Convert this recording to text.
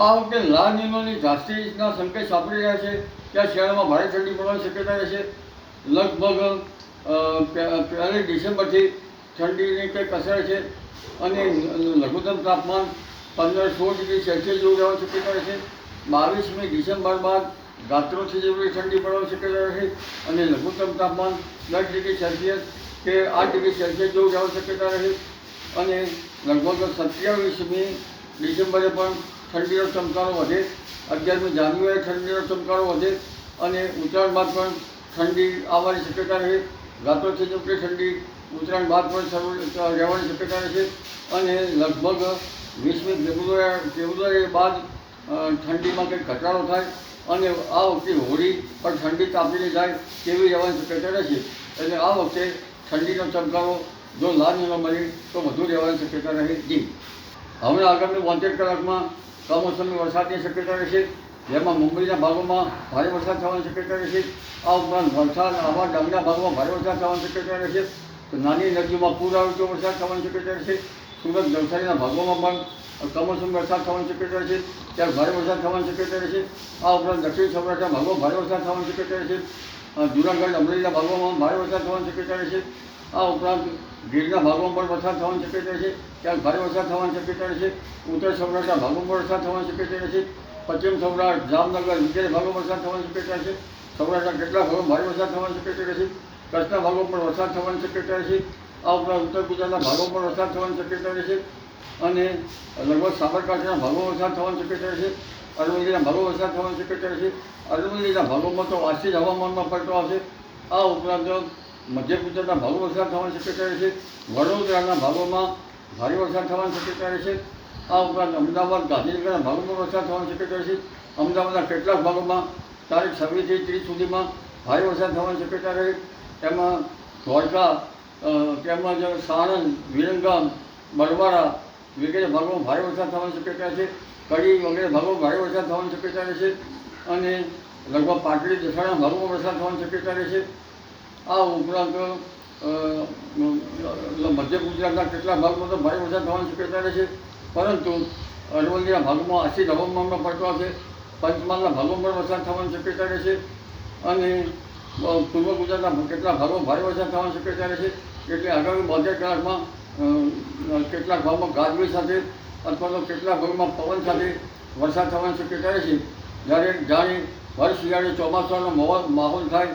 આ વખતે લાલ નીનોની ઝાંસીના સંકેત સાંપડી રહ્યા છે. ત્યાં શહેરમાં ભારે ઠંડી પડવાની શક્યતા રહેશે લગભગ પહેલી ડિસેમ્બરથી ઠંડીની કંઈક અસર છે અને લઘુત્તમ તાપમાન પંદર સોળ ડિગ્રી સેલ્સિયસ જેવું રહેવાની શક્યતા રહેશે બાવીસમી ડિસેમ્બર બાદ રાત્રોથી જેવી ઠંડી પડવાની શક્યતા રહેશે અને લઘુત્તમ તાપમાન દસ ડિગ્રી સેલ્સિયસ કે આઠ ડિગ્રી સેલ્સિયસ જેવું રહેવાની શક્યતા રહે અને લગભગ સત્યાવીસમી ડિસેમ્બરે પણ ઠંડીનો ચમકારો વધે, અગિયારમી જાન્યુઆરી ઠંડીનો ચમકારો વધે અને ઉત્તરાયણ બાદ પણ ઠંડી આવવાની શક્યતા રહે. રાત્રોથી જેવડી ઠંડી ઉત્તરાયણ બાદ પણ રહેવાની શક્યતા રહેશે અને લગભગ વીસમી ફેબ્રુઆરી ફેબ્રુઆરી બાદ ઠંડીમાં કંઈક ઘટાડો થાય અને આ વખતે હોળી પણ ઠંડી તાપીને જાય તેવી રહેવાની શક્યતા રહેશે એટલે આ વખતે ઠંડીનો ચમકારો જો લાલ ન મળે તો વધુ રહેવાની શક્યતા રહે. જી. હવે આગામી બોતેર કલાકમાં કમોસમી વરસાદની શક્યતા રહેશે જેમાં મુંબઈના ભાગોમાં ભારે વરસાદ થવાની શક્યતા રહેશે આ ઉપરાંત વલસાડ આવા ડાંગના ભાગોમાં ભારે વરસાદ થવાની શક્યતા રહેશે તો નાની નદીઓમાં પૂર આવતો વરસાદ થવાની શક્યતા રહેશે સુરત, નવસારીના ભાગોમાં પણ કમોસમી વરસાદ થવાની શક્યતા રહેશે ત્યારે ભારે વરસાદ થવાની શક્યતા રહેશે આ ઉપરાંત દક્ષિણ સૌરાષ્ટ્રના ભાગોમાં ભારે વરસાદ થવાની શક્યતા રહેશે જૂનાગઢ, અમરેલીના ભાગોમાં ભારે વરસાદ થવાની શક્યતા રહેશે આ ઉપરાંત ગીરના ભાગોમાં પણ વરસાદ થવાની શક્યતા રહેશે ત્યાં ભારે વરસાદ થવાની શક્યતા રહેશે ઉત્તર સૌરાષ્ટ્રના પણ વરસાદ થવાની શક્યતા રહેશે પશ્ચિમ સૌરાષ્ટ્ર, જામનગર વગેરે ભાગોમાં વરસાદ થવાની શક્યતા રહેશે સૌરાષ્ટ્રના કેટલાક ભાગોમાં ભારે વરસાદ થવાની શક્યતા રહેશે કચ્છના ભાગોમાં પણ વરસાદ થવાની શક્યતા રહેશે આ ઉપરાંત ઉત્તર ગુજરાતના ભાગોમાં પણ વરસાદ થવાની શક્યતા રહેશે અને લગભગ સાબરકાંઠાના ભાગોમાં વરસાદ થવાની શક્યતા રહેશે અરવલ્લીના ભાગો વરસાદ થવાની શક્યતા રહેશે અરવલ્લીના ભાગોમાં તો આશી જ હવામાનમાં પલટો આવશે, આ ઉપરાંત મધ્ય ગુજરાતના ભાગો વરસાદ થવાની શક્યતા રહેશે વડોદરાના ભાગોમાં ભારે વરસાદ થવાની શક્યતા રહેશે આ ઉપરાંત અમદાવાદ, ગાંધીનગરના ભાગોમાં વરસાદ થવાની શક્યતા રહેશે અમદાવાદના કેટલાક ભાગોમાં તારીખ છવ્વીસથી ત્રીસ સુધીમાં ભારે વરસાદ થવાની શક્યતા રહે. તેમાં દ્વારકા તેમજ સાણંદ, વિરંગામ બરવાડા વગેરે ભાગોમાં ભારે વરસાદ થવાની શક્યતા છે. કડી વગેરે ભાગોમાં ભારે વરસાદ થવાની શક્યતા રહેશે અને લગભગ પાટડી, દસાણા ભાગોમાં વરસાદ થવાની શક્યતા રહેશે આ ઉપરાંત મધ્ય ગુજરાતના કેટલાક ભાગમાં તો ભારે વરસાદ થવાની શક્યતા રહેશે પરંતુ અરવલ્લીના ભાગમાં આશી હવામાનમાં પડતો હશે પંચમહાલના ભાગોમાં વરસાદ થવાની શક્યતા રહે છે. અને પૂર્વ ગુજરાતના કેટલાક ભાગમાં ભારે વરસાદ થવાની શક્યતા રહેશે એટલે આગામી બોતેર કલાકમાં કેટલાક ભાગમાં ગાજવી સાથે અથવા તો કેટલાક ભાગમાં પવન સાથે વરસાદ થવાની શક્યતા રહે છે. જ્યારે જાણે વર્ષ શિયાળે ચોમાસાનો માહોલ થાય